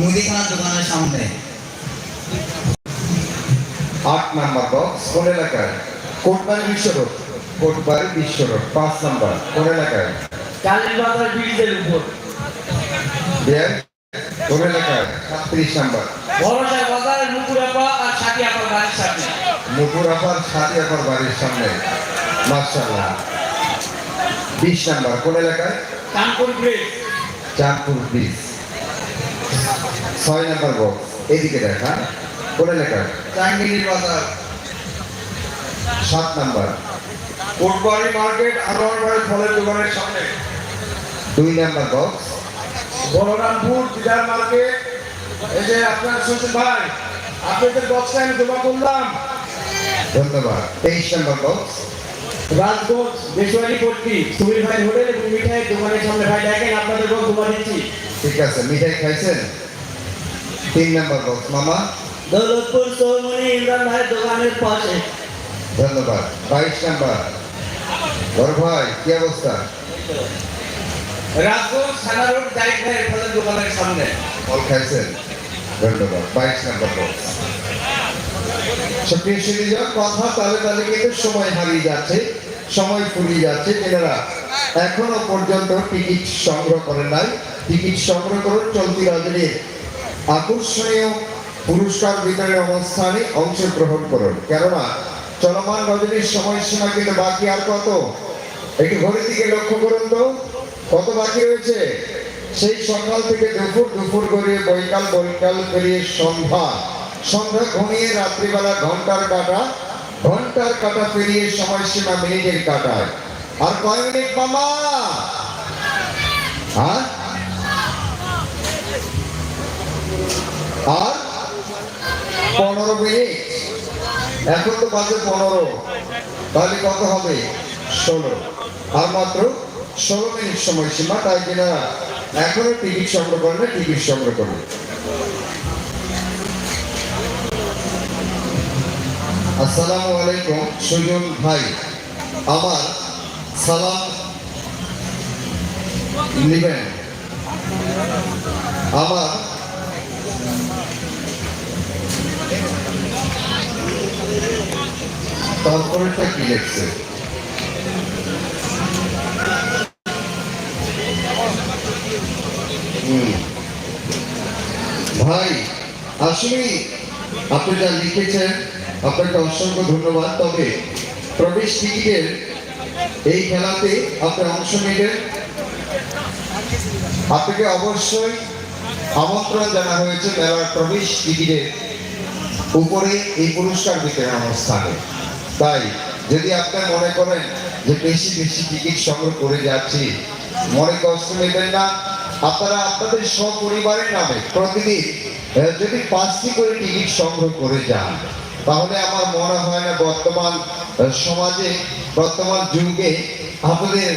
মুদিখানার দোকানের সামনে। আট নাম্বার বক্স কোন এলাকায়? কোটবাড়ি বিশ্ব রোড। কোটবাড়ি বিশ্ব রোড পাঁচ নাম্বার কোন এলাকায়? কালীর বাজার ব্রিজের উপর। কোন এলাকায়? সাতত্রিশ নাম্বার। ভরসা বাজার নুপুরাপা আর সাথী আপার বাড়ির সামনে। মুকুর আপার সাথে আপার বাড়ির সামনে। মার্শাল্লাহ বিশ নাম্বার কোন এলাকায়? কানপুর ব্রিজ। চাঁদপুর ব্রিজ। ছয় নাম্বার বক্স এদিকে দেখা কোন এলাকায় চাঙ্গিলির বাজার। সাত নাম্বার। কোটবাড়ি মার্কেট আনোয়ারবাড়ি ফলের দোকানের সামনে। দুই নাম্বার বক্স বলরামপুর বিদার মার্কেট। এই যে আপনার ভাই আপনাদের বক্সটা আমি জমা করলাম। ধন্যবাদ। তেইশ নাম্বার বক্স রাজগঞ্জ দেশওয়ারি পট্টি সুবিল ভাই হোটেল এবং মিঠাইয়ের দোকানের সামনে। ভাই দেখেন আপনাদের বক্স জমা দিচ্ছি। ঠিক আছে মিঠাই খাইছেন? তিন নাম্বার বক্স মামা? দৌলতপুর চৌমনি ইমরান ভাইয়ের দোকানের পাশে। ধন্যবাদ। বাইশ নাম্বার। বড় ভাই কি অবস্থা? রাজগঞ্জ থানা রোড জাহিদ ভাইয়ের ফলের দোকানের সামনে। ফল খাইছেন। ধন্যবাদ। বাইশ নাম্বার বক্স সক্রিয় সিরিজের কথা তালে তালে কিন্তু সময় হারিয়ে যাচ্ছে সময় ফুরিয়ে যাচ্ছে। এখনও পর্যন্ত টিকিট সংগ্রহ করেন নাই। টিকিট সংগ্রহ করুন চলতি রজনীর আকর্ষণীয় পুরস্কার বিতরণের অনুষ্ঠানে অংশগ্রহণ করুন। কেননা, চলমান রজনীর সময়সীমা কিন্তু বাকি আর কত? একটু ঘড়ির দিকে লক্ষ্য করুন তো। কত বাকি রয়েছে? সেই সকাল থেকে দুপুর দুপুর করে বৈকাল বৈকাল করিয়ে সন্ধ্যা। সন্ধ্যা ঘনিয়ে রাত্রিবেলা ঘণ্টার কাটা। ঘণ্টার কাটা পেরিয়ে সময়সীমা মিনিটের কাটায়। আর কয় মিনিট মামা হ্যাঁ? আর পনেরো মিনিট। এখন তো বাজে পনেরো। তাহলে কত হবে? ষোলো। আর মাত্র ষোলো মিনিট সময়সীমা, তাই কিনা এখনও টিকিট সংগ্রহ করে না টিকিট সংগ্রহ করবে আসসালামু আলাইকুম, সুজন ভাই। আমার সালাম নিবেন। আমার তারপরেটা কি লিখছে? ভাই, আসলে আপনি যা লিখেছেন, আপনাকে অসংখ্য ধন্যবাদ। তবে প্রবেশ টিকিটের এই খেলাতে আপনি অংশ নেবেন আপনাকে অবশ্যই আমন্ত্রণ জানা হয়েছে মেলার প্রবেশ টিকিটের উপরে এই পুরস্কার বিতরণ অনুষ্ঠানে তাই যদি আপনার মনে করেন যে বেশি বেশি টিকিট সংগ্রহ করে যাচ্ছি, মনে কষ্ট নেবেন না। আপনারা আপনাদের সপরিবারের নামে প্রতিদিন যদি পাঁচটি করে টিকিট সংগ্রহ করে যান, তাহলে আমার মনে হয় না বর্তমান সমাজে, বর্তমান যুগে আমাদের